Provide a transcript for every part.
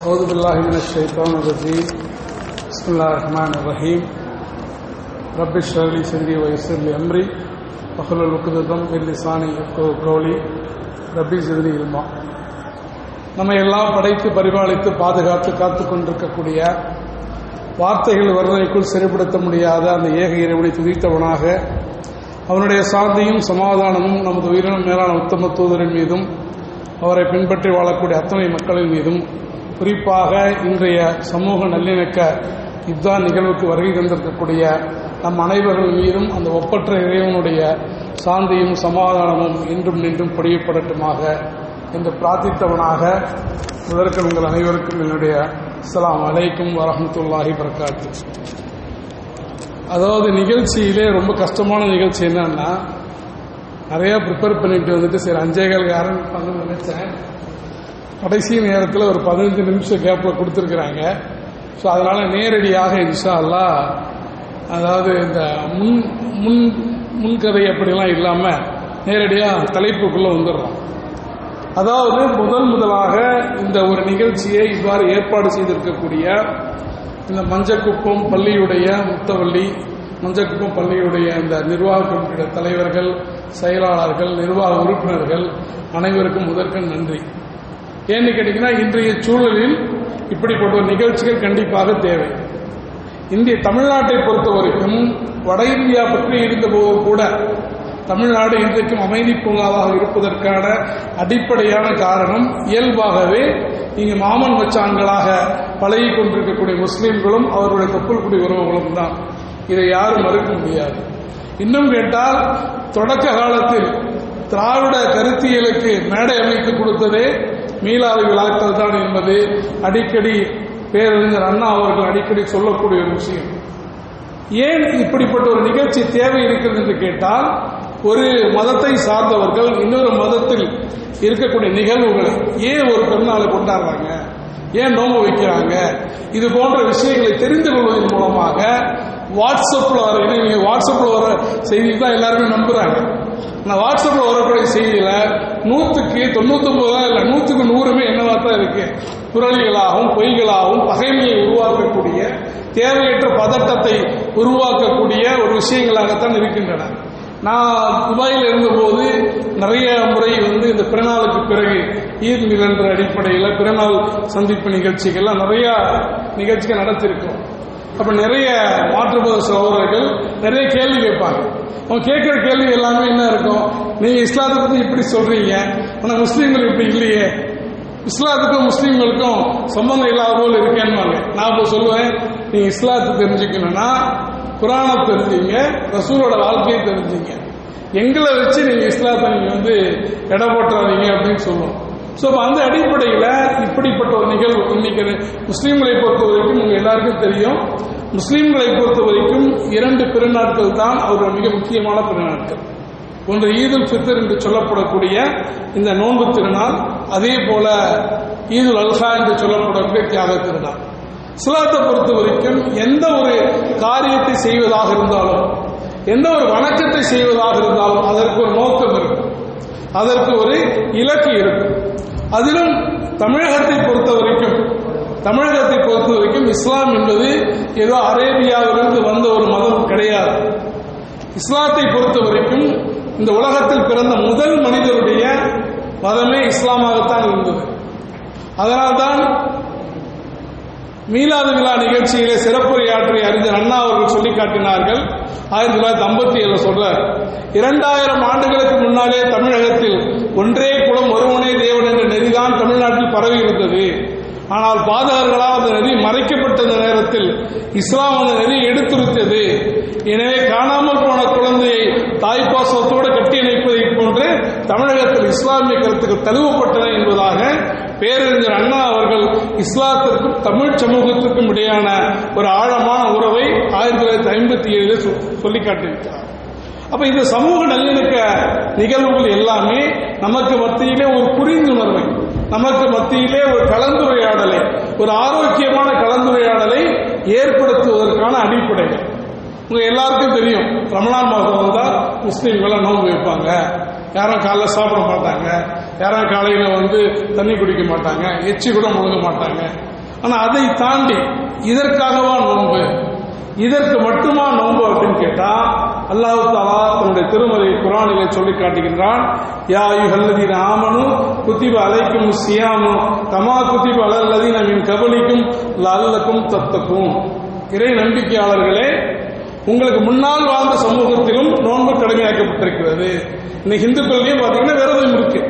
أعوذ بالله من الشيطان الرجيم بسم الله الرحمن الرحيم رب اشرح لي صدري ويسر لي أمري واحلل عقدة من لساني يفقهوا قولي ربي زدني علما நம்ம எல்லாம் படைத்து பரிபாலித்து பாதுகாத்து காத்து கொண்டிருக்கக்கூடிய வார்த்தைகள் வர்ணனைக்குள் சிறைப்படுத்த முடியாத அந்த ஏக இறைவனை துதித்தவனாக அவனுடைய சாந்தியும் சமாதானமும் நமது உயிரினம் மேலான உத்தம தூதரின் மீதும் அவரை பின்பற்றி வாழக்கூடிய அத்தனை மக்களின் மீதும் குறிப்பாக இன்றைய சமூக நல்லிணக்க இப்தா நிகழ்வுக்கு வருகை தந்திருக்கக்கூடிய நம் அனைவர்கள் மீதும் அந்த ஒப்பற்ற இறைவனுடைய சாந்தியும் சமாதானமும் இன்றும் நின்றும் பொழியப்படட்டுமாக என்று பிரார்த்தித்தவனாக இதற்கு உங்கள் அனைவருக்கும் என்னுடைய அஸ்லாம் அலைக்கும் வரமத்துல்லாஹி வரகாத்து அதாவது நிகழ்ச்சியிலே ரொம்ப கஷ்டமான நிகழ்ச்சி என்னன்னா நிறையா ப்ரிப்பேர் பண்ணிட்டு வந்துட்டு சரி அஞ்சேகால் பண்ண நினைச்சேன். கடைசி நேரத்தில் ஒரு பதினஞ்சு நிமிஷம் கேப்பில் கொடுத்துருக்குறாங்க. ஸோ அதனால் நேரடியாக இன்ஷா அல்லா அதாவது இந்த முன் முன் முன்கதை அப்படிலாம் இல்லாமல் நேரடியாக தலைப்புக்குள்ளே வந்துடுறோம். அதாவது முதல் முதலாக இந்த ஒரு நிகழ்ச்சியை இவ்வாறு ஏற்பாடு செய்திருக்கக்கூடிய இந்த மஞ்சக்குப்பம் பள்ளியுடைய முத்தவள்ளி மஞ்சக்குப்பம் பள்ளியுடைய இந்த நிர்வாக கமிட்டியுடைய தலைவர்கள் செயலாளர்கள் நிர்வாக உறுப்பினர்கள் அனைவருக்கும் முதற்கண் நன்றி. ஏன்னு கேட்டீங்கன்னா இன்றைய சூழலில் இப்படிப்பட்ட ஒரு நிகழ்ச்சிகள் கண்டிப்பாக தேவை. இந்திய தமிழ்நாட்டை பொறுத்தவரைக்கும் வட இந்தியா பற்றி இருந்தபோது கூட தமிழ்நாடு இன்றைக்கும் அமைதி பூங்காவாக இருப்பதற்கான அடிப்படையான காரணம் இயல்பாகவே இங்கு மாமன் மச்சான்களாக பழகி கொண்டிருக்கக்கூடிய முஸ்லீம்களும் அவர்களுடைய தொப்புள்குடி உறவுகளும் தான். இதை யாரும் மறுக்க முடியாது. இன்னும் கேட்டால் தொடக்க காலத்தில் திராவிட கருத்தியலுக்கு மேடை அமைத்து கொடுத்ததே மீளாது விழாக்கள் தான் என்பது அடிக்கடி பேரறிஞர் அண்ணா அவர்கள் அடிக்கடி சொல்லக்கூடிய ஒரு விஷயம். ஏன் இப்படிப்பட்ட ஒரு நிகழ்ச்சி தேவை இருக்கிறது என்று கேட்டால் ஒரு மதத்தை சார்ந்தவர்கள் இன்னொரு மதத்தில் இருக்கக்கூடிய நிகழ்வுகளை ஏன் ஒரு பெருநாளை கொண்டாடுறாங்க? ஏன் நோம்பு வைக்கிறாங்க? இது போன்ற விஷயங்களை தெரிந்து கொள்வதன் மூலமாக வாட்ஸ்அப்பில் வர நீங்க வாட்ஸ்அப்பில் வர செய்தி தான் எல்லாருமே நம்புறாங்க. நான் வாட்ஸ்அப்பில் வரக்கூடிய செய்தியில் நூற்றுக்கு தொண்ணூத்தொம்பது இல்லை நூற்றுக்கு நூறுமே என்னவா தான் இருக்கு? புரளிகளாகவும் பொய்களாகவும் பகைமையை உருவாக்கக்கூடிய தேவையற்ற பதட்டத்தை உருவாக்கக்கூடிய ஒரு விஷயங்களாகத்தான் இருக்கின்றன. நான் துபாயில் இருந்தபோது நிறைய முறை வந்து இந்த பிறநாளுக்கு பிறகு ஈத் மிலன்ற என்ற அடிப்படையில் பிறநாள் சந்திப்பு நிகழ்ச்சிகள்லாம் நிறைய நிகழ்ச்சிகள் நடத்திருக்கோம். அப்போ நிறைய மாற்றுமத சகோதரர்கள் நிறைய கேள்வி கேட்பாங்க. அவங்க கேட்குற கேள்வி எல்லாமே என்ன இருக்கும்? நீங்கள் இஸ்லாத்தை பற்றி இப்படி சொல்றீங்க. ஆனால் முஸ்லீம்கள் இப்படி இல்லையே. இஸ்லாத்துக்கும் முஸ்லீம்களுக்கும் சம்பந்தம் இல்லாத போல் இருக்கேன்னு நான் இப்போ சொல்லுவேன் நீங்கள் இஸ்லாத்தை தெரிஞ்சுக்கணும்னா குரானை தெரிஞ்சுங்க ரசூலோட வாழ்க்கையை தெரிஞ்சுங்க. எங்களை வச்சு நீங்கள் இஸ்லாத்தை நீங்கள் வந்து எடை போட்டுறாதீங்க அப்படின்னு சொல்லுவோம். ஸோ அந்த அடிப்படையில் இப்படிப்பட்ட ஒரு நிகழ்வு. இன்னைக்கு முஸ்லீம்களை பொறுத்த வரைக்கும் உங்கள் எல்லாருக்கும் தெரியும். முஸ்லீம்களை பொறுத்த வரைக்கும் இரண்டு பெருநாட்கள் தான் அவருடைய மிக முக்கியமான பெருநாட்கள். ஒன்று ஈதுல் ஃபித்தர் என்று சொல்லப்படக்கூடிய இந்த நோன்பு திருநாள் அதே போல ஈதுல் அல்ஹா என்று சொல்லப்படக்கூடிய தியாக திருநாள். சிலாத்தை பொறுத்த வரைக்கும் எந்த ஒரு காரியத்தை செய்வதாக இருந்தாலும் எந்த ஒரு வணக்கத்தை செய்வதாக இருந்தாலும் அதற்கு ஒரு நோக்கம் இருக்கும். அதற்கு ஒரு இலக்கு இருக்கும். அதிலும் தமிழகத்தை பொறுத்த வரைக்கும் தமிழகத்தை பொறுத்த வரைக்கும் இஸ்லாம் என்பது ஏதோ அரேபியாவிலிருந்து வந்த ஒரு மதம் கிடையாது. இஸ்லாத்தை பொறுத்த வரைக்கும் இந்த உலகத்தில் பிறந்த முதல் மனிதருடைய மதமே இஸ்லாமாகத்தான் இருந்தது. அதனால்தான் மீலாது விழா நிகழ்ச்சியிலே சிறப்புரையாற்றிய அறிஞர் அண்ணா அவர்கள் சொல்லி காட்டினார்கள். ஆயிரத்தி தொள்ளாயிரத்தி ஐம்பத்தி ஏழு சொல்ற இரண்டாயிரம் ஆண்டுகளுக்கு முன்னாலே தமிழகத்தில் ஒன்றே குலம் ஒருவனே தேவன் என்ற நெறிதான் தமிழ்நாட்டில் பரவி இருந்தது ஆனால் பாதகர்களால் அந்த நெறி மறைக்கப்பட்ட நேரத்தில் இஸ்லாம் அந்த நெறியை எடுத்துரைத்தது. எனவே காணாமல் போன குழந்தையை தாய்ப்பாசத்தோடு தமிழகத்தில் இஸ்லாமிய கருத்துக்கள் தழுவப்பட்டன என்பதாக பேரறிஞர் அண்ணா அவர்கள் இஸ்லாத்திற்கும் தமிழ் சமூகத்திற்கும் இடையான ஒரு ஆழமான உறவை ஆயிரத்தி தொள்ளாயிரத்தி ஐம்பத்தி ஏழில் சொல்லி காட்டியிருக்கிறார் அப்ப இந்த சமூக நல்லிணக்க நிகழ்வுகள் எல்லாமே நமக்கு மத்தியிலே ஒரு புரிந்துணர்வை நமக்கு மத்தியிலே ஒரு கலந்துரையாடலை ஒரு ஆரோக்கியமான கலந்துரையாடலை ஏற்படுத்துவதற்கான அடிப்படைகள். உங்க எல்லாருக்கும் தெரியும் ரமணான் மாதம் வந்தால் முஸ்லீம்களை நோன்பு வைப்பாங்க. யாரும் காலைல சாப்பிட மாட்டாங்க. யாரும் காலையில வந்து தண்ணி குடிக்க மாட்டாங்க. எச்சி கூட முழுங்க மாட்டாங்க. ஆனா அதை தாண்டி இதற்காகவா நோன்பு? இதற்கு மட்டுமா நோன்பு அப்படின்னு கேட்டா அல்லாஹ் தாலா தன்னுடைய திருமலை குரானிலே சொல்லி காட்டுகின்றான் யா யுஹல்லதீன ஆமனு குத்திப அலைக்கும் சியாமு தமா குத்திப அலல்லதீன மின் கபலிக்கும் லல்லக்கும் தத்தக்கும் இறை நம்பிக்கையாளர்களே உங்களுக்கு முன்னால் வாழ்ந்த சமூகத்திலும் நோன்பு கடமையாக்கப்பட்டிருக்கிறது. இன்னைக்கு இந்துக்கள்லயும் பார்த்தீங்கன்னா விரதம் இருக்கு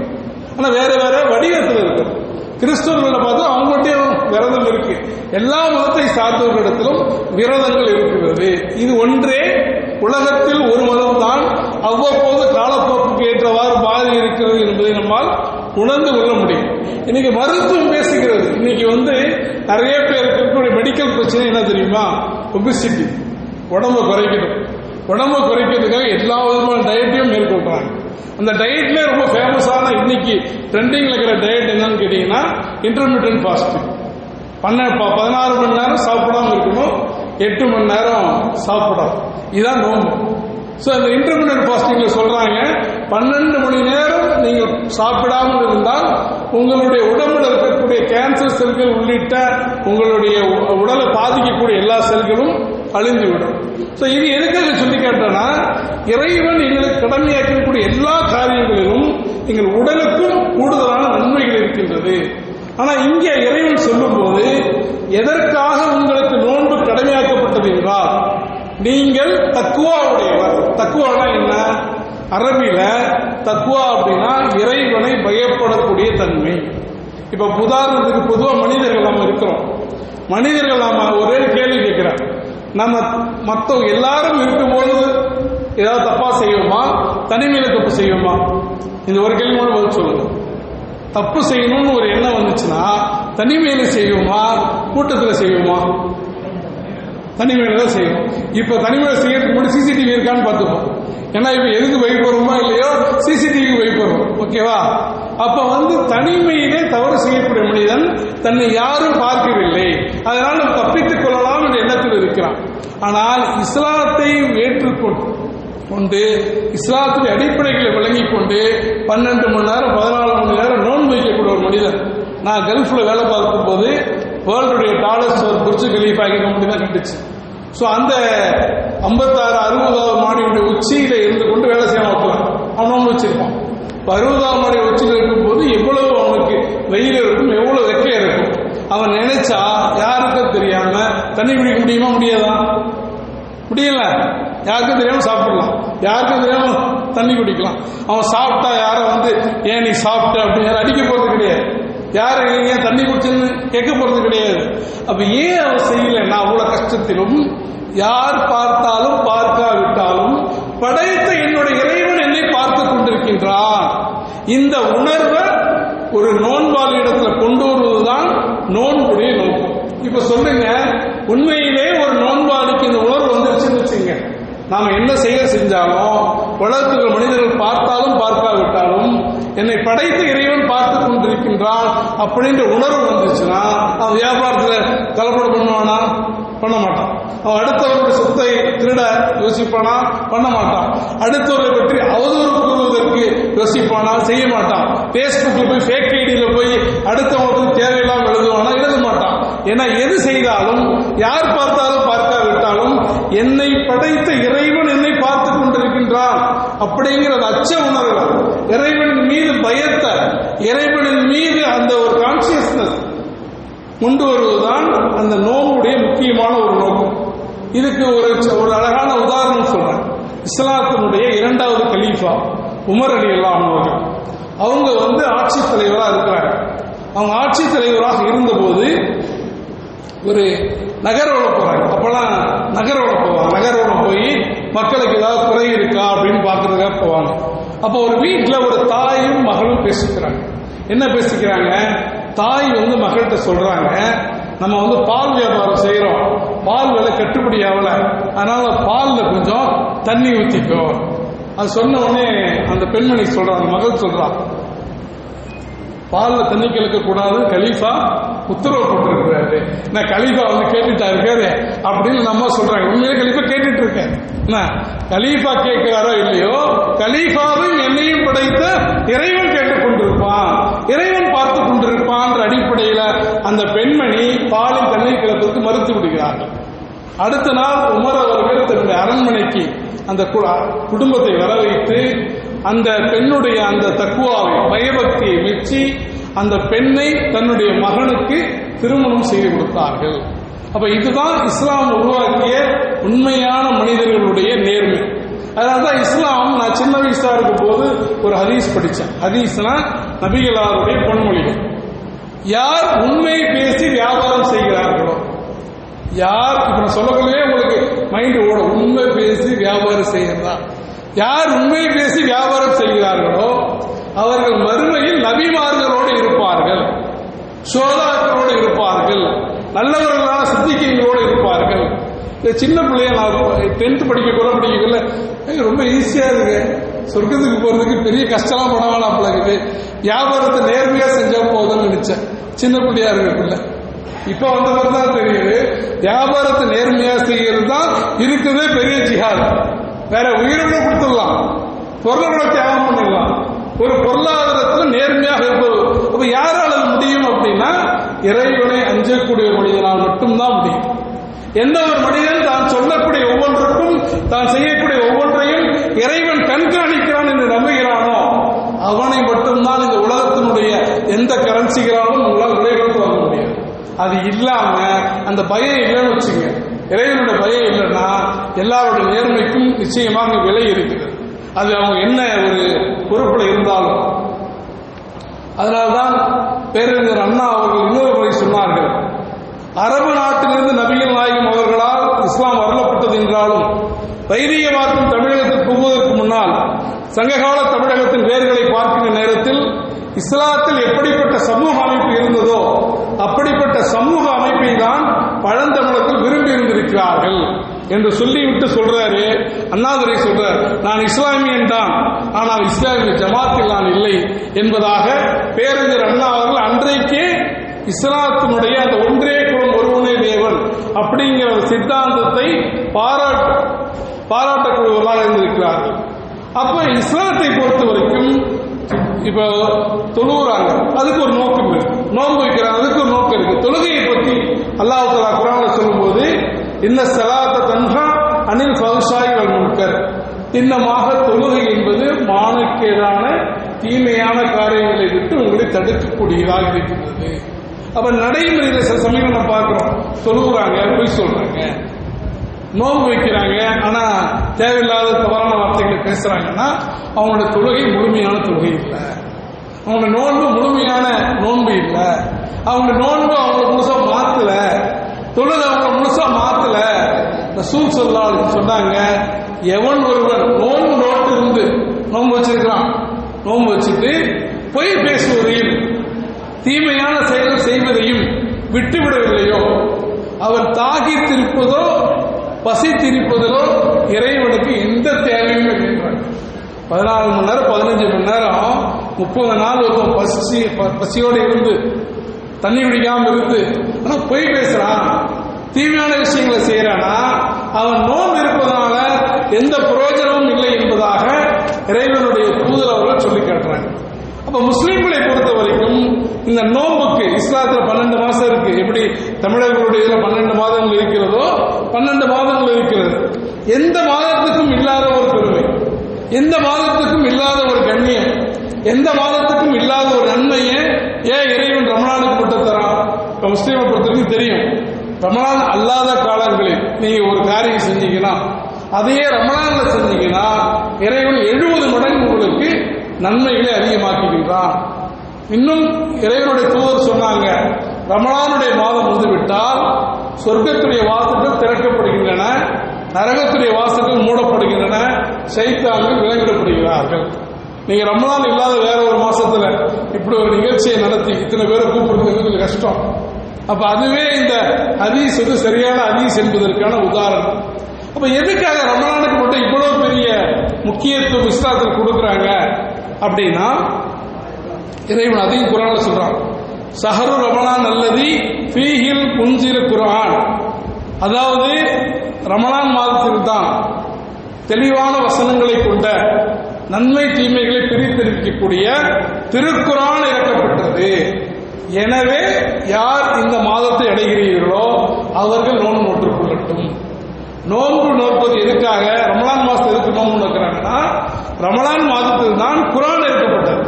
ஆனா வேற வேற வடிவத்தில் இருக்கு. கிறிஸ்தவர்கள பார்த்தா அவங்கள்ட்டையும் விரதம் இருக்கு. எல்லா மதத்தை சார்ந்தவர்களிடத்திலும் விரதங்கள் இருக்கிறது. இது ஒன்றே உலகத்தில் ஒரு மதம் தான் அவ்வப்போது காலப்போக்குக்கு ஏற்றவாறு மாறி இருக்கிறது என்பதை நம்மால் உணர்ந்து கொள்ள முடியும். இன்னைக்கு மருத்துவம் பேசுகிறது. இன்னைக்கு வந்து நிறைய பேருக்கு இருக்கக்கூடிய மெடிக்கல் பிரச்சனை என்ன தெரியுமா? ஒபிசிட்டி உடம்பை குறைக்கணும். உடம்ப குறைக்கிறதுக்காக எல்லா விதமான டயட்டையும் மேற்கொள்றாங்க. அந்த டயட்ல ரொம்ப ஃபேமஸான இன்னைக்கு ட்ரெண்டிங்ல இருக்கிற டயட் என்னன்னு கேட்டீங்கன்னா இன்டர்மீடியன்ட் ஃபாஸ்டிங் பண்ண பதினாறு மணி நேரம் சாப்பிடாம இருக்கணும் எட்டு மணி நேரம் சாப்பிடணும். இதுதான் நோம்பு ஸோ இந்த இன்டர்மீடியன்ட் ஃபாஸ்டிங்ல சொல்றாங்க பன்னெண்டு மணி நேரம் நீங்க சாப்பிடாமல் இருந்தால் உங்களுடைய உடம்புல இருக்கக்கூடிய கேன்சர் செல்கள் உள்ளிட்ட உங்களுடைய உ- உடலை பாதிக்கக்கூடிய எல்லா செல்களும் அழிந்து விடும் ஸோ இது எதுக்காக சொல்லி காட்டுறேன்னா இறைவன் எங்களுக்கு கடமையாக்கக்கூடிய எல்லா காரியங்களிலும் எங்கள் உடலுக்கும் கூடுதலான நன்மைகள் இருக்கின்றது. ஆனா இங்கே இறைவன் சொல்லும்போது எதற்காக உங்களுக்கு நோன்பு கடமையாக்கப்பட்டது என்றால் நீங்கள் தக்குவாவுடையவர். தக்குவானா என்ன? அரபியில தக்குவா அப்படின்னா இறைவனை பயப்படக்கூடிய தன்மை. இப்ப உதாரணத்துக்கு பொதுவா மனிதர்கள் நாம இருக்கிறோம். மனிதர்கள் நாம ஒரே கேள்வி கேட்கிறோம் நம்ம மற்றவங்க எல்லாரும் இருக்கும்போது ஏதாவது தப்பா செய்வோமா? தனிமையில தப்பு செய்வோமா? இந்த ஒரு கேள்வி மட்டும் பதில் சொல்லுங்க. தப்பு செய்யணும்னு ஒரு எண்ணம் வந்துச்சுன்னா தனிமையில செய்வோமா? கூட்டத்துல செய்வோமா? தனிமையில தான் செய்வோம். இப்ப தனிமையில செய்யறதுக்கு முன்னாடி சிசிடிவி இருக்கான்னு பார்த்துப்போம். ஏன்னா இப்ப எதுக்கு வைப்போறோமா இல்லையோ? சிசிடிவி வைப்போறோம் ஓகேவா அப்ப வந்து தனிமையிலே தவறு செய்யக்கூடிய மனிதன் தன்னை யாரும் பார்க்கவில்லை. அதனால் தப்பித்துக் கொள்ளலாம் என்ற எண்ணத்தில் இருக்கிறான்? ஆனால் இஸ்லாத்தை ஏற்றுக்கொண்டு கொண்டு இஸ்லாத்துடைய அடிப்படைகளை விளங்கி கொண்டு பன்னெண்டு மணி நேரம் பதினாலு மணி நேரம் நோன்பு வைக்கக்கூடிய ஒரு மனிதன். நான் கல்ஃபில் வேலை பார்க்கும் போது வேர்ல்டுடைய டாலர்ஸ் ஒரு புரிச்சு கலீஃபா கம்பெனி தான் கட்டுச்சு ஸோ அந்த ஐம்பத்தாறு அறுபதாவது மாடியுடைய உச்சியில் இருந்து கொண்டு வேலை செய்ய வைக்கலாம் அவன் வச்சிருப்பான். இப்போ அறுபதாம் மாடி உச்சியில் இருக்கும்போது எவ்வளவு அவனுக்கு வெயில் இருக்கும் எவ்வளவு வெக்கையாக இருக்கும்? அவன் நினைச்சா யாருக்கும் தெரியாம தண்ணி குடிக்க முடியுமா முடியாதா? முடியல. யாருக்கும் தெரியாம சாப்பிடலாம். யாருக்கும் தெரியாம தண்ணி குடிக்கலாம். அவன் சாப்பிட்டா யாரும் வந்து ஏன் நீ சாப்பிட்ட? அப்படின்னு யாரும் அடிக்க போறது கிடையாது. யாரு ஏன் தண்ணி குடிச்சுன்னு கேட்க போறது கிடையாது. அப்ப ஏன் அவன் நான் அவ்வளவு கஷ்டத்திலும் யார் பார்த்தாலும் பார்க்காவிட்டாலும் படைத்த என்னுடைய இறைவன் என்னை பார்த்து கொண்டிருக்கின்றான். இந்த உணர்வை ஒரு நோன்பாளி இடத்துல கொண்டு வருவதுதான் நோன்புடைய நோக்கம் இப்ப சொல்லுங்க உண்மையிலே ஒரு நோன்பாளிக்கு இந்த உணர்வு வந்துருச்சுன்னு வச்சுங்க நாம என்ன செயல் செஞ்சாலும் உலகத்துக்கு மனிதர்கள் பார்த்தாலும் பார்க்காவிட்டாலும் என்னை படைத்த இறைவன் பார்த்து கொண்டிருக்கின்றான் அப்படின்ற உணர்வு வந்துச்சுன்னா அவன் வியாபாரத்தில் கலப்படம் பண்ணுவானா? பண்ண மாட்டான். அவன் அடுத்தவருடைய சொத்தை திருட யோசிப்பானா? பண்ண மாட்டான். அடுத்தவரை பற்றி அவதூறு கூறுவதற்கு யோசிப்பானா? செய்ய மாட்டான். ஃபேஸ்புக்கில் போய் ஃபேக் ஐடியில் போய் அடுத்தவங்களுக்கு தேவையில்லாமல் எழுதுவானா? எழுத மாட்டான். ஏன்னா எது செய்தாலும் யார் பார்த்தாலும் பார்க்காவிட்டாலும் என்னை படைத்த இறைவன் என்னை பார்த்து அப்படிங்கிற அச்ச உணர்வு. இறைவனின் மீது பயத்தை இறைவனின் மீது அந்த ஒரு கான்சியஸ்னஸ் கொண்டு வருவதுதான் அந்த நோவுடைய முக்கியமான ஒரு நோக்கம். இதுக்கு ஒரு ஒரு அழகான உதாரணம் சொல்றேன். இஸ்லாத்தினுடைய இரண்டாவது கலீஃபா உமர் அலி அவர்கள். அவங்க வந்து ஆட்சி தலைவராக இருக்கிறாங்க. அவங்க ஆட்சி தலைவராக இருந்தபோது ஒரு நகர்வலம் போறாங்க. அப்பெல்லாம் நகரோட போவாங்க. நகரோட போய் மக்களுக்கு ஏதாவது குறை இருக்கா அப்படின்னு பார்க்கறதுக்காக போவாங்க. அப்போ ஒரு வீட்டில் ஒரு தாயும் மகளும் பேசிக்கிறாங்க. என்ன பேசிக்கிறாங்க? தாய் வந்து மகள்கிட்ட சொல்றாங்க நம்ம வந்து பால் வியாபாரம் செய்யறோம் பால் விலை கட்டுப்படி ஆகல. அதனால பால்ல கொஞ்சம் தண்ணி ஊத்திக்கோ. அது சொன்ன உடனே அந்த பெண்மணி சொல்றா அந்த மகள் சொல்றா பால்ல தண்ணி கலக்க கூடாது கலீஃபா உத்தரவு போட்டிருக்கிறாரு. நான் கலீஃபா வந்து கேட்டுட்டா இருக்காரு அப்படின்னு நம்ம சொல்றாங்க. உண்மையிலே கலீஃபா கேட்டுட்டு இருக்கேன். என்ன? கலீஃபா கேட்கிறாரோ இல்லையோ கலீஃபாவும் என்னையும் படைத்த இறைவன் கேட்டுக் கொண்டிருப்பான். இறைவன் பார்த்து கொண்டிருப்பான்ற அடிப்படையில் அந்த பெண்மணி பாலில் தண்ணீர் கிளப்பதற்கு மறுத்து விடுகிறார்கள். அடுத்த நாள் உமர் அவர்கள் தன்னுடைய அரண்மனைக்கு அந்த குடும்பத்தை வர வைத்து அந்த பெண்ணுடைய அந்த தக்குவாவை பயபக்தியை மெச்சி அந்த பெண்ணை தன்னுடைய மகனுக்கு திருமணம் செய்து கொடுத்தார்கள். அப்ப இதுதான் இஸ்லாம் உருவாக்கிய உண்மையான மனிதர்களுடைய நேர்மை. அதாவது தான் இஸ்லாம் நான் சின்ன வயசா இருக்கும் போது ஒரு ஹதீஸ் படித்தேன் ஹதீஸ்னா நபிகளாருடைய பொன்மொழிகள். யார் உண்மையை பேசி வியாபாரம் செய்கிறார்களோ யார் இப்ப நான் சொல்லக்குள்ளே உங்களுக்கு மைண்ட் ஓடும். உண்மை பேசி வியாபாரம் செய்கிறதா யார் உண்மை பேசி வியாபாரம் செய்கிறார்களோ அவர்கள் மறுமையில் நபிமார்களோடு இருப்பார்கள். சோதாக்களோடு இருப்பார்கள். நல்லவர்களான சித்திகைகளோடு இருப்பார்கள். இந்த சின்ன பிள்ளைய நான் டென்த் படிக்க கூட படிக்கல ரொம்ப ஈஸியா இருக்கு. சொர்க்கத்துக்கு போறதுக்கு பெரிய கஷ்டம்லாம் பட வேணாம் பிள்ளைக்கு வியாபாரத்தை நேர்மையா செஞ்சா போதும்னு நினைச்சேன். சின்ன பிள்ளையா இருக்கக்குள்ள இப்ப வந்தவர் தான் தெரியுது. வியாபாரத்தை நேர்மையா செய்யறது தான் இருக்கிறதே பெரிய ஜிஹாத். வேற உயிரை கூட கொடுத்துடலாம். பொருளை கூட தியாகம் பண்ணிடலாம். ஒரு பொருளாதாரத்தில் நேர்மையாக இருப்பது. அப்ப யாரால அது முடியும் அப்படின்னா இறைவனை அஞ்சக்கூடிய மனிதனால் மட்டும்தான் முடியும். எந்த ஒரு மனிதன் தான் சொல்லக்கூடிய ஒவ்வொன்றுக்கும் தான் செய்யக்கூடிய ஒவ்வொன்றையும் இறைவன் கண்காணிக்கிறான் என்று நம்புகிறானோ அவனை மட்டும்தான் இந்த உலகத்தினுடைய எந்த கரன்சிகளாலும் உங்களால் விலைகளுக்கு வாங்க முடியும். அது இல்லாம அந்த பயம் இல்லைன்னு வச்சுங்க இறைவனுடைய பயம் இல்லைன்னா எல்லாருடைய நேர்மைக்கும் நிச்சயமாக விலை இருக்கிறது. அது அவங்க என்ன ஒரு பொறுப்புல இருந்தாலும். அதனால்தான் பேரறிஞர் அண்ணா அவர்கள் இன்னொரு முறை சொன்னார்கள் அரபு நாட்டிலிருந்து நபிகள் நாயகம் அவர்களால் இஸ்லாம் அருளப்பட்டது என்றாலும் வைதிக மார்க்கம் தமிழகத்தில் புகுவதற்கு முன்னால் சங்ககால தமிழகத்தின் வேர்களை பார்க்கின்ற நேரத்தில் இஸ்லாத்தில் எப்படிப்பட்ட சமூக அமைப்பு இருந்ததோ அப்படிப்பட்ட சமூக அமைப்பை தான் பழந்தமிழத்தில் விரும்பி இருந்திருக்கிறார்கள். என்று சொல்லிவிட்டு சொல்றாரு அண்ணாதுரை சொல்றார் நான் இஸ்லாமியன் தான் ஆனால் இஸ்லாமிய ஜமாத்தில் நான் இல்லை என்பதாக பேரறிஞர் அண்ணா அவர்கள் அன்றைக்கே இஸ்லாத்தினுடைய அந்த ஒன்றே குலம் ஒருவனே தேவன் அப்படிங்கிற ஒரு சித்தாந்தத்தை பாராட்டு பாராட்டக்கூடியவர்களாக இருந்திருக்கிறார்கள். அப்ப இஸ்லாத்தை பொறுத்த வரைக்கும் இப்போ தொழுகிறாங்க அதுக்கு ஒரு நோக்கம் இருக்கு. நோன்பு வைக்கிறாங்க. அதுக்கு ஒரு நோக்கம் இருக்கு. தொழுகையை பத்தி அல்லாஹ் குரான சொல்லும்போது இந்த சலா இன்னமாக தொழுகை என்பது மானக்கேடான தீமையான காரியங்களை விட்டு உங்களை தடுக்கக்கூடியதாக இருக்கின்றது அப்ப நடைமுறையில் சில சமயம் நம்ம பார்க்கிறோம். தொழுகிறாங்க போய் சொல்றாங்க. நோன்பு வைக்கிறாங்க ஆனா தேவையில்லாத தவறான வார்த்தைகளை பேசுறாங்கன்னா அவங்களோட தொழுகை முழுமையான தொழுகை இல்லை. அவங்க நோன்பு முழுமையான நோன்பு இல்லை. அவங்க நோன்பு அவங்க முழுசா மாத்தல. தொழுகை அவங்க முழுசா மாத்தல. ரசூல் சொல்லால் சொன்னாங்க எவன் ஒருவன் நோன்பு நோட்டு இருந்து நோன்பு வச்சிருக்கிறான்? நோன்பு வச்சுட்டு பொய் பேசுவதையும் தீமையான செயல் செய்வதையும் விட்டுவிடவில்லையோ? திருப்பதோ தாகித்திருப்பதோ பசித்திருப்பதிலோ இறைவனுக்கு எந்த தேவையும் இல்லைன்றாங்க பதினாலு மணி நேரம் பதினஞ்சு மணி நேரம் முப்பது நாள் ஒருத்தன் பசி ப- பசியோடு இருந்து தண்ணி குடிக்காம இருந்து ஆனால் பொய் பேசுறான். தீமையான விஷயங்களை செய்யறானா? அவன் நோன்பு இருப்பதனால எந்த பிரயோஜனமும் இல்லை என்பதாக இறைவனுடைய தூதர் அவர்கள் சொல்லி காட்டுறாங்க. அப்ப முஸ்லிம்களை பொறுத்த வரைக்கும் இந்த நோன்புக்கு இஸ்லாத்துல பன்னெண்டு மாசம் இருக்கு. எப்படி தமிழர்களுடைய இதுல பன்னெண்டு மாதங்கள் இருக்கிறதோ பன்னெண்டு மாதங்கள் இருக்கிறது. எந்த மாதத்துக்கும் இல்லாத ஒரு பெருமை எந்த மாதத்துக்கும் இல்லாத ஒரு கண்ணியம் எந்த மாதத்துக்கும் இல்லாத ஒரு நன்மையை ஏன் இறைவன் ரமணானுக்கு மட்டும் தரான்? இப்ப முஸ்லீமை பொறுத்தவரைக்கும் தெரியும். ரமணான் அல்லாத காலங்களில் நீங்க ஒரு காரியம் செஞ்சீங்கன்னா அதையே ரமணான்ல செஞ்சீங்கன்னா இறைவன் எழுபது மடங்கு உங்களுக்கு நன்மைகளை அதிகமாக்குகின்றான். இன்னும் இறைவனுடைய தூதர் சொன்னாங்க ரமணானுடைய மாதம் வந்துவிட்டால் சொர்க்கத்துடைய வாசல்கள் திறக்கப்படுகின்றன நரகத்துடைய வாசல்கள் மூடப்படுகின்றன சைத்தான்கள் விலங்கிடப்படுகிறார்கள். நீங்க ரமணான் இல்லாத வேற ஒரு மாசத்துல இப்படி ஒரு நிகழ்ச்சியை நடத்தி இத்தனை பேரை கூப்பிடுறது கொஞ்சம் கஷ்டம். அப்ப அதுவே இந்த ஹதீஸ் வந்து சரியான ஹதீஸ் என்பதற்கான உதாரணம். அப்ப எதுக்காக ரமணானுக்கு மட்டும் இவ்வளவு பெரிய முக்கியத்துவம் இஸ்லாத்தில் கொடுக்குறாங்க? அப்படின்னா இறைவன் அதையும் குரான் சொல்றான். சஹரு ரமணான் அல்லது ஃபீஹில் புஞ்சிர குரான் அதாவது ரமணான் மாதத்தில் தான் தெளிவான வசனங்களை கொண்ட நன்மை தீமைகளை பிரித்தெடுக்கக்கூடிய திருக்குறான் இறக்கப்பட்டது. எனவே யார் இந்த மாதத்தை அடைகிறீர்களோ அவர்கள் நோன்பு நோற்றுக் கொள்ளட்டும் நோன்பு நோற்பது எதுக்காக? ரமலான் மாதத்தை எதுக்கு நோன்பு நோக்கிறாங்கன்னா ரமலான் மாதத்தில் தான் குரான் இறக்கப்பட்டது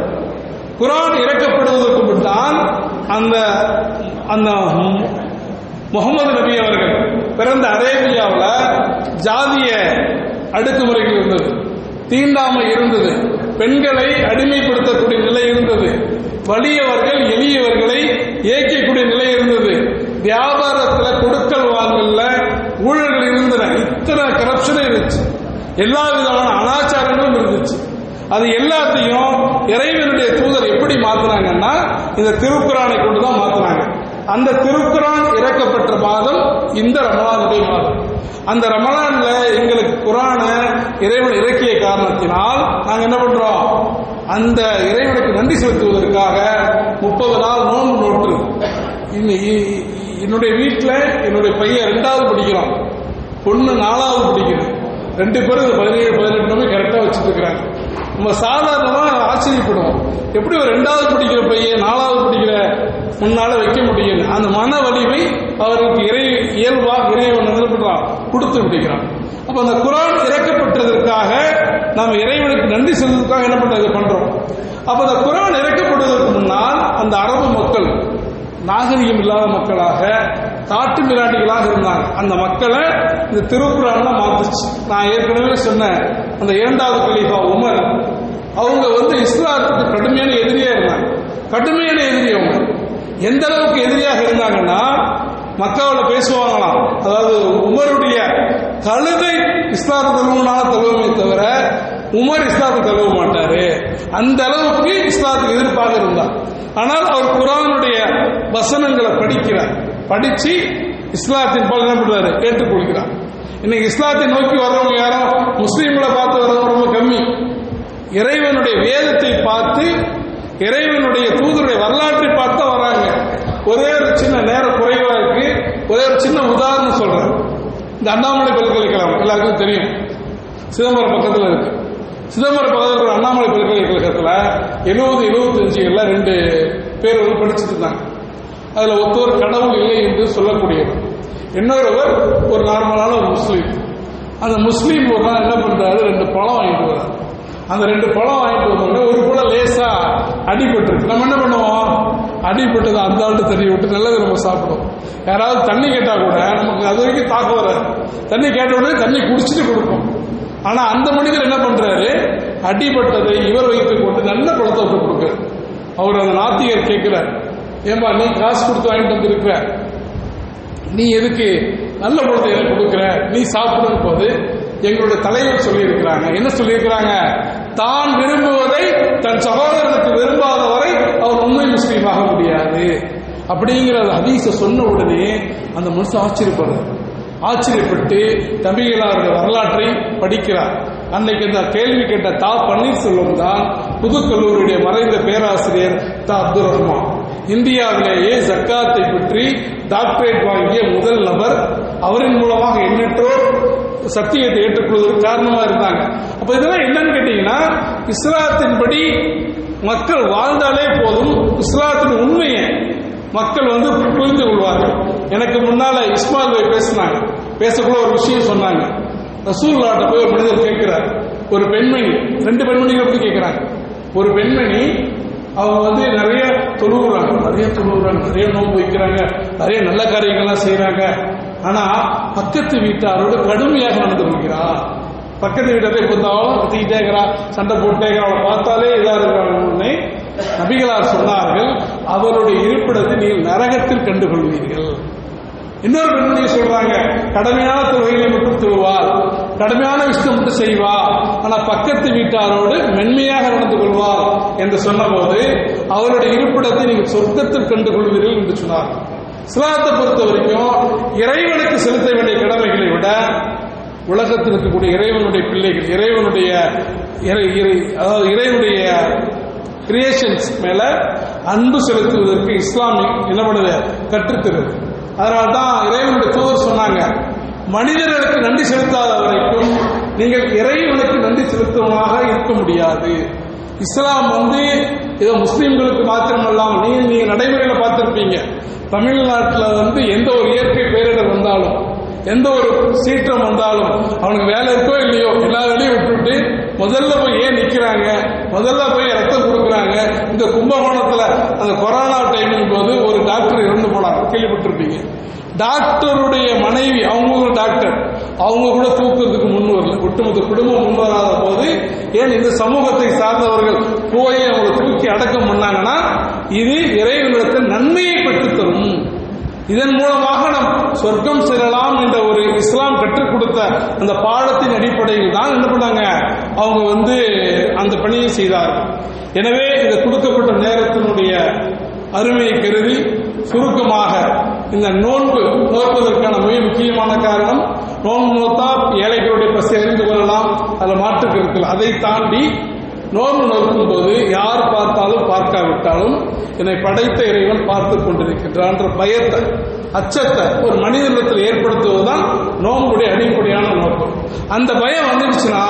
குரான் இறக்கப்படுவதற்கு முன்னால் அந்த அந்த முகமது நபி அவர்கள் பிறந்த அரேபியாவில் ஜாதிய அடுக்குமுறைகள் இருந்தது. தீண்டாமை இருந்தது. பெண்களை அடிமைப்படுத்தக்கூடிய நிலை இருந்தது. வலியவர்கள் எளியவர்களை இயக்கக்கூடிய நிலை இருந்தது. வியாபாரத்தில் கொடுக்கல் வாங்கல ஊழல்கள் இருந்தன. இத்தனை கரப்ஷனும் இருந்துச்சு. எல்லா விதமான அனாச்சாரங்களும் இருந்துச்சு. அது எல்லாத்தையும் இறைவனுடைய தூதர் எப்படி மாத்தினாங்கன்னா இந்த திருக்குறானை கொண்டு தான் மாத்தினாங்க. அந்த திருக்குறான் இறக்கப்பட்ட மாதம் இந்த ரமலானுடைய மாதம் அந்த ரமலான்ல எங்களுக்கு குரான இறைவன் இறக்கிய காரணத்தினால் நாங்க என்ன பண்றோம்? அந்த இறைவனுக்கு நன்றி செலுத்துவதற்காக முப்பது நாள் நோன்பு நோட்டு. இ- என்னுடைய வீட்டில் என்னுடைய பையன் ரெண்டாவது படிக்கிறான். பொண்ணு நாலாவது படிக்கிறேன் ரெண்டு பேரும் இந்த பதினேழு பதினெட்டுமே கரெக்டாக வச்சுட்டு இருக்கிறாங்க. நம்ம சாதாரணமாக ஆச்சரியப்படுவோம். எப்படி ஒரு ரெண்டாவது பிடிக்கிற பையன் நாலாவது பிடிக்கிற முன்னால வைக்க முடியும் அந்த மன வலிமை அவருக்கு இறை இயல்பா இறைவன் என்ன கொடுத்து விடுகிறான் அப்ப அந்த குரான் இறக்கப்பட்டதற்காக நாம் இறைவனுக்கு நன்றி செலுத்துவதற்காக என்ன பண்றது? பண்றோம். அப்ப அந்த குரான் இறக்கப்படுவதற்கு முன்னால் அந்த அரபு மக்கள் நாகரிகம் இல்லாத மக்களாக காட்டு மிராண்டிகளாக இருந்தாங்க. அந்த மக்களை இந்த திருக்குறான்ல மாத்துச்சு. நான் ஏற்கனவே சொன்னேன். அந்த இரண்டாவது கலீஃபா உமர் அவங்க வந்து இஸ்லாத்துக்கு கடுமையான எதிரியா இருந்தாங்க. கடுமையான எதிரி அவங்க. எந்த அளவுக்கு எதிரியாக இருந்தாங்கன்னா மக்காவில் பேசுவாங்களாம். அதாவது உமருடைய கழுதை இஸ்லாத்து தழுவுனால தழுவுமே தவிர உமர் இஸ்லாத்து தழுவ மாட்டாரு. அந்த அளவுக்கு இஸ்லாத்துக்கு எதிர்ப்பாக இருந்தார். ஆனால் அவர் குரானுடைய வசனங்களை படிக்கிறார். படிச்சு இஸ்லாத்தின் பல என்ன பண்றாரு ஏற்றுக்கொள்கிறார். இன்னைக்கு இஸ்லாத்தை நோக்கி வர்றவங்க யாரும் முஸ்லீம்களை பார்த்து வர்றவங்க ரொம்ப கம்மி. இறைவனுடைய வேதத்தை பார்த்து இறைவனுடைய தூதருடைய வரலாற்றை பார்த்து தான் வராங்க ஒரே ஒரு சின்ன நேர குறைவா இருக்கு. ஒரே ஒரு சின்ன உதாரணம் சொல்றேன். இந்த அண்ணாமலை பல்கலைக்கழகம் எல்லாருக்கும் தெரியும். சிதம்பரம் பக்கத்தில் இருக்கு. சிதம்பரம் பக்கத்தில் இருக்கிற அண்ணாமலை பல்கலைக்கழகத்தில் எழுபது எழுபத்தஞ்சுகளில் ரெண்டு பேர் வந்து படிச்சுட்டு இருந்தாங்க. அதில் ஒத்தோர் கடவுள் இல்லை என்று சொல்லக்கூடியவர். இன்னொருவர் ஒரு நார்மலான ஒரு முஸ்லீம். அந்த முஸ்லீம் ஒரு நாள் என்ன பண்றாரு? ரெண்டு பழம் வாங்கிட்டு வர்றாரு. அந்த ரெண்டு பழம் வாங்கிட்டு வந்தோடனே ஒரு பழம் லேசா அடிபட்டுருக்கு நம்ம என்ன பண்ணுவோம்? அடிபட்டது அந்த ஆள்கிட்ட தண்ணி விட்டு நல்லது நம்ம சாப்பிடுவோம். யாராவது தண்ணி கேட்டா கூட நமக்கு அது வரைக்கும் தாக்கம் வராது. தண்ணி கேட்ட உடனே தண்ணி குடிச்சிட்டு கொடுப்போம். ஆனா அந்த மனிதர் என்ன பண்றாரு? அடிபட்டதை இவர் வைத்துக் கொண்டு நல்ல பழத்தை விட்டு கொடுக்குறாரு. அவர் அந்த நாத்திகர் கேட்கிறார். ஏம்பா நீ காசு கொடுத்து வாங்கிட்டு வந்திருக்கிற? நீ எதுக்கு நல்ல பொழுது எனக்கு கொடுக்குற? நீ சாப்பிடும் போது எங்களுடைய தலைவர் சொல்லியிருக்கிறாங்க. என்ன சொல்லியிருக்கிறாங்க? தான் விரும்புவதை தன் சகோதரனுக்கு விரும்பாத வரை அவர் உண்மை முஸ்லீமாக முடியாது. அப்படிங்கிற ஹதீஸை சொன்ன உடனே அந்த மனுஷன் ஆச்சரியப்படுது ஆச்சரியப்பட்டு தம்பிகளாருடைய வரலாற்றை படிக்கிறார். அன்னைக்கு இந்த கேள்வி கேட்ட தா பன்னீர்செல்வம் தான் புதுக்கல்லூரியுடைய மறைந்த பேராசிரியர் தா அப்துல் ரஹ்மான். இந்தியாவிலேயே ஜக்காத்தை பற்றி டாக்டரேட் வாங்கிய முதல் நபர் அவரின் மூலமாக எண்ணற்றோர் சத்தியத்தை ஏற்றுக்கொள்வதற்கு காரணமா இருந்தாங்க. அப்ப இதெல்லாம் என்னன்னு கேட்டீங்கன்னா இஸ்லாத்தின்படி மக்கள் வாழ்ந்தாலே போதும் இஸ்லாத்தின் உண்மையை மக்கள் வந்து புரிந்து கொள்வார்கள். எனக்கு முன்னால இஸ்மாயில் போய் பேசினாங்க. பேசக்குள்ள ஒரு விஷயம் சொன்னாங்க. ரசூல்லாட்ட போய் ஒரு மனிதர் கேட்கிறார். ஒரு பெண்மணி ரெண்டு பெண்மணிகள் பத்தி கேட்கிறாங்க. ஒரு பெண்மணி அவங்க வந்து நிறைய தொழுகுறாங்க. நிறைய தொழுகுறாங்க. நிறைய நோன்பு வைக்கிறாங்க. நிறைய நல்ல காரியங்கள்லாம் செய்கிறாங்க ஆனா பக்கத்து வீட்டாரோடு கடுமையாக நடந்து கொள்கிறா. பக்கத்து வீட்டை எப்பந்தாலும் கத்திக்கிட்டே இருக்கிறா சண்டை போட்டே இருக்கிறா. அவளை பார்த்தாலே இதாக இருக்கிறாங்க நபிகளார் சொன்னார்கள். அவருடைய இருப்பிடத்தை நீங்கள் நரகத்தில் கண்டுகொள்வீர்கள். இன்னொரு பெண்மணியை சொல்றாங்க கடமையான தொழுகைகளை மட்டும் தொழுவாள் கடமையான விஷயம் மட்டும் செய்வா. ஆனா பக்கத்து வீட்டாரோடு மென்மையாக நடந்து கொள்வாள் என்று சொன்னபோது அவருடைய இருப்பிடத்தை நீங்கள் சொர்க்கத்தில் கண்டு கொள்வீர்கள் என்று சொன்னார். இஸ்லாத்தை பொறுத்த வரைக்கும் இறைவனுக்கு செலுத்த வேண்டிய கடமைகளை விட உலகத்தில் இருக்கக்கூடிய இறைவனுடைய பிள்ளைகள் இறைவனுடைய இறை- இறை- அதாவது இறைவனுடைய கிரியேஷன்ஸ் மேல அன்பு செலுத்துவதற்கு இஸ்லாமிய என்ன பண்ணுது கற்றுத்தருது அதனால தான் இறைவனுடைய தூதர் சொன்னாங்க மனிதர்களுக்கு நன்றி செலுத்தாத வரைக்கும் நீங்கள் இறைவனுக்கு நன்றி செலுத்துவனாக இருக்க முடியாது. இஸ்லாம் வந்து ஏதோ முஸ்லீம்களுக்கு மாத்திரமல்லாமல் நீங்கள் நீங்கள் நடைமுறையில் பார்த்துருப்பீங்க. தமிழ்நாட்டில் வந்து எந்த ஒரு இயற்கை பேரிடர் வந்தாலும் எந்த ஒரு சீற்றம் வந்தாலும் அவனுக்கு வேலை இருக்கோ இல்லையோ எல்லா வேலையும் விட்டுவிட்டு முதல்ல போய் ஏன் நிற்கிறாங்க முதல்ல போய் ரத்தம் கொடுக்குறாங்க இந்த கும்பகோணத்துல அந்த கொரோனா டைமிங் போது ஒரு டாக்டர் இறந்து போனாங்க கேள்விப்பட்டிருப்பீங்க. டாக்டருடைய மனைவி அவங்க ஒரு டாக்டர் அவங்க கூட தூக்குறதுக்கு முன் வரல. ஒட்டுமொத்த குடும்பம் முன் வராத போது ஏன் இந்த சமூகத்தை சார்ந்தவர்கள் போய் அவங்களை தூக்கி அடக்கம் பண்ணாங்கன்னா இது இறைவனிடத்தில் நன்மையை பெற்றுத்தரும் இதன் மூலமாக நாம் சொர்க்கம் செல்லலாம் என்ற ஒரு இஸ்லாம் கற்றுக் கொடுத்த அந்த பாடத்தின் அடிப்படையில் தான் என்ன பண்ணாங்க? அவங்க வந்து அந்த பணியை செய்தார்கள். எனவே இந்த கொடுக்கப்பட்ட நேரத்தினுடைய அருமையை கருதி சுருக்கமாக இந்த நோன்பு நோற்பதற்கான மிக முக்கியமான காரணம் நோன்பு நோத்தா ஏழைகளுடைய பசி அறிந்து கொள்ளலாம். அதில் மாற்றுக்கு இருக்குல்ல அதை தாண்டி நோன்பு நோக்கும் போது யார் பார்த்தாலும் பார்க்காவிட்டாலும் என்னை படைத்த இறைவன் பார்த்து கொண்டிருக்கின்றான்ற பயத்தை அச்சத்தை ஒரு மனிதனிடத்தில் ஏற்படுத்துவதுதான் நோன்புடைய அடிப்படையான நோக்கம். அந்த பயம் வந்துடுச்சுன்னா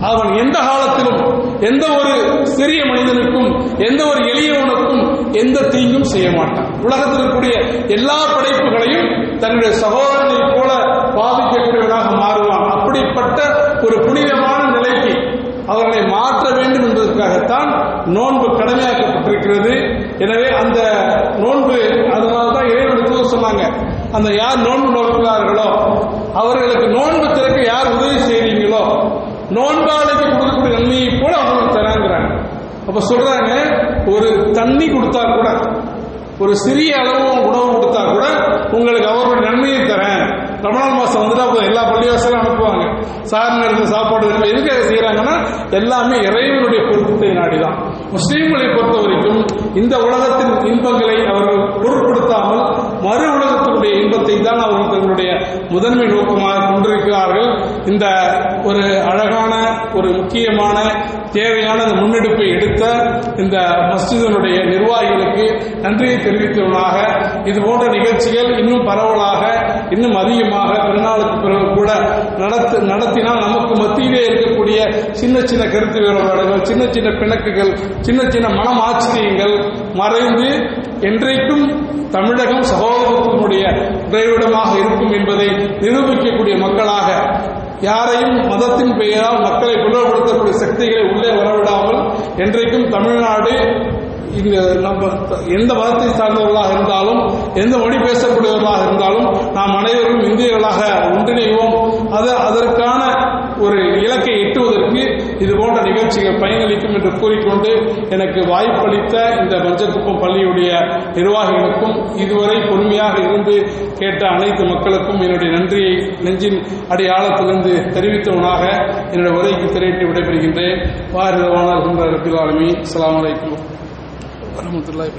அவன் எந்த காலத்திலும் எந்த ஒரு சிறிய மனிதனுக்கும் எந்த ஒரு எளியவனுக்கும் எந்த தீங்கும் செய்ய மாட்டான். உலகத்தில் இருக்கக்கூடிய எல்லா படைப்புகளையும் தன்னுடைய சகோதரனை போல பாதிக்கக்கூடியவனாக மாறுவான். அப்படிப்பட்ட ஒரு புனிதமான நிலைக்கு அவர்களை மாற்ற வேண்டும் என்பதற்காகத்தான் நோன்பு கடமையாக்கப்பட்டிருக்கிறது. எனவே அந்த நோன்பு அதனால தான் இறைவனுக்கு சொன்னாங்க. அந்த யார் நோன்பு நோக்கிறார்களோ அவர்களுக்கு நோன்பு திறக்க யார் உதவி செய்றீங்களோ நோன்பாளிக்கு கொடுக்கக்கூடிய நன்மையை போல அவங்களுக்கு தராங்கிறாங்க. அப்ப சொல்றாங்க ஒரு தண்ணி கொடுத்தா கூட ஒரு சிறிய அளவு உணவு கொடுத்தா கூட உங்களுக்கு அவருடைய நன்மையை தரேன். ரமணான் மாசம் வந்துட்டா போதும் எல்லா பள்ளிவாசலும் அனுப்புவாங்க. சார் நேரத்தில் சாப்பாடு எதுக்கு அதை செய்யறாங்கன்னா எல்லாமே இறைவனுடைய பொருத்தத்தை நாடிதான். முஸ்லீம்களை பொறுத்த வரைக்கும் இந்த உலகத்தின் இன்பங்களை அவர்கள் பொருட்கள் தான் அவர்கள் தங்களுடைய முதன்மை நோக்கமாக கொண்டிருக்கிறார்கள். இந்த ஒரு அழகான ஒரு முக்கியமான தேவையான அந்த முன்னெடுப்பை எடுத்த இந்த மஸ்ஜிதனுடைய நிர்வாகிகளுக்கு நன்றியை தெரிவித்தவனாக. இது போன்ற நிகழ்ச்சிகள் இன்னும் பரவலாக இன்னும் அதிகமாக பிறநாளுக்கு பிறகு கூட நடத்து நடத்தினால் நமக்கு மத்தியிலே இருக்கக்கூடிய சின்ன சின்ன கருத்து வேறுபாடுகள் சின்ன சின்ன பிணக்குகள் சின்ன சின்ன மனம் ஆச்சரியங்கள் மறைந்து என்றைக்கும் தமிழகம் சகோதரத்தினுடைய உறைவிடமாக இருக்கும் என்பதை நிரூபிக்கக்கூடிய மக்களாக யாரையும் மதத்தின் பெயரால் மக்களை பிளவுபடுத்தக்கூடிய சக்திகளை உள்ளே வரவிடாமல் என்றைக்கும் தமிழ்நாடு இந்த நம்ம எந்த மதத்தை சார்ந்தவர்களாக இருந்தாலும் எந்த மொழி பேசக்கூடியவர்களாக இருந்தாலும் நாம் அனைவரும் இந்தியர்களாக ஒன்றிணைவோம். அது அதற்கான ஒரு இலக்கை எட்டுவதற்கு இது போன்ற நிகழ்ச்சிகள் பயனளிக்கும் என்று கூறிக்கொண்டு எனக்கு வாய்ப்பளித்த இந்த மஞ்சக்குப்பம் பள்ளியுடைய நிர்வாகிகளுக்கும் இதுவரை பொறுமையாக இருந்து கேட்ட அனைத்து மக்களுக்கும் என்னுடைய நன்றியை நெஞ்சின் அடையாளத்திலிருந்து தெரிவித்தவனாக என்னுடைய உரைக்கு திரையிட்டு விடைபெறுகின்றேன். வாரிதவான ரபில் ஆலமி அலாம் வலைக்கம் வரமத்துல்லாஹி